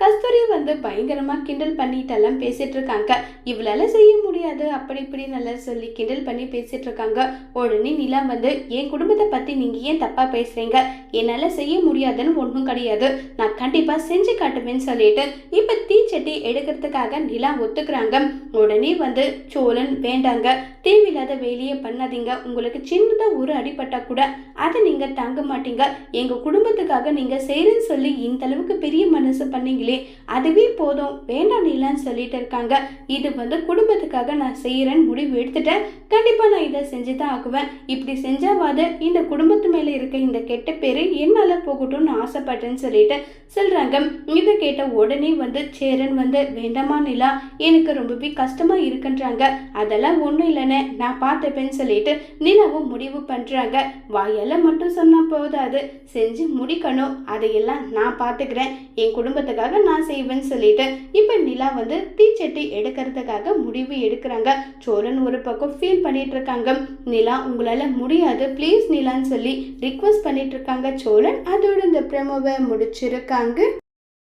கஸ்தூரி வந்து பயங்கரமாக கிண்டல் பண்ணிட்டெல்லாம் பேசிகிட்டு இருக்காங்க இவளால செய்ய முடியாது அப்படி இப்படி நல்லா சொல்லி கிண்டல் பண்ணி பேசிகிட்டு இருக்காங்க உடனே நிலா வந்து என் குடும்பத்தை பற்றி நீங்கள் ஏன் தப்பாக பேசுகிறீங்க என்னால் செய்ய முடியாதுன்னு ஒன்றும் கிடையாது. நான் கண்டிப்பாக செஞ்சு காட்டுவேன்னு சொல்லிட்டு இப்போ தீச்சட்டி எடுக்கிறதுக்காக நிலா ஒத்துக்கிறாங்க. உடனே வந்து சோழன் வேண்டாங்க. தேவையில்லாத வேலையை பண்ணாதீங்க. உங்களுக்கு சின்னதாக ஒரு அடிப்பட்டால் கூட அதை நீங்கள் தாங்க மாட்டீங்க. எங்கள் குடும்பத்துக்காக நீங்கள் செய்கிறேன்னு சொல்லி இந்த அளவுக்கு பெரிய மனசு பண்ணீங்க இல்லையே அதுவே போதும். வேண்டாம் நீலான்னு சொல்லிட்டு இருக்காங்க. இது வந்து குடும்பத்துக்காக நான் செய்கிறேன்னு முடிவு எடுத்துட்டேன். கண்டிப்பாக நான் இதை செஞ்சு தான் ஆக்குவேன். இப்படி செஞ்சாவாது இந்த குடும்பத்து மேலே இருக்க இந்த கெட்ட பேர் என்னால் போகட்டும்னு ஆசைப்பட்டேன்னு சொல்லிட்டு சொல்கிறாங்க இதை கேட்ட உடனே வந்து சேரன் வந்து வேண்டாமா நிலா எனக்கு ரொம்பவே கஷ்டமாக இருக்குன்றாங்க. அதெல்லாம் ஒன்றும் இல்லைன்னு நான் பார்த்துப்பேன்னு சொல்லிட்டு நிலாவும் முடிவு பண்ணுறாங்க வாயால் மட்டும் சொன்னால் போதாது. செஞ்சு முடிக்கணும். அதையெல்லாம் நான் பார்த்துக்கிறேன். என் குடும்பத்துக்காக நான் செய்வேன்னு சொல்லிட்டு இப்போ நிலா வந்து தீச்சட்டி எடுக்கிறதுக்காக முடிவு எடுக்கிறாங்க. சோழன் ஒரு பக்கம் ஃபீல் பண்ணிட்டு இருக்காங்க நிலா உங்களால் முடியாது ப்ளீஸ் நிலான்னு சொல்லி ரிக்வஸ்ட் பண்ணிட்டு இருக்காங்க சோழன் அதோட இந்த ப்ரெமோவை முடிச்சிருக்காங்க.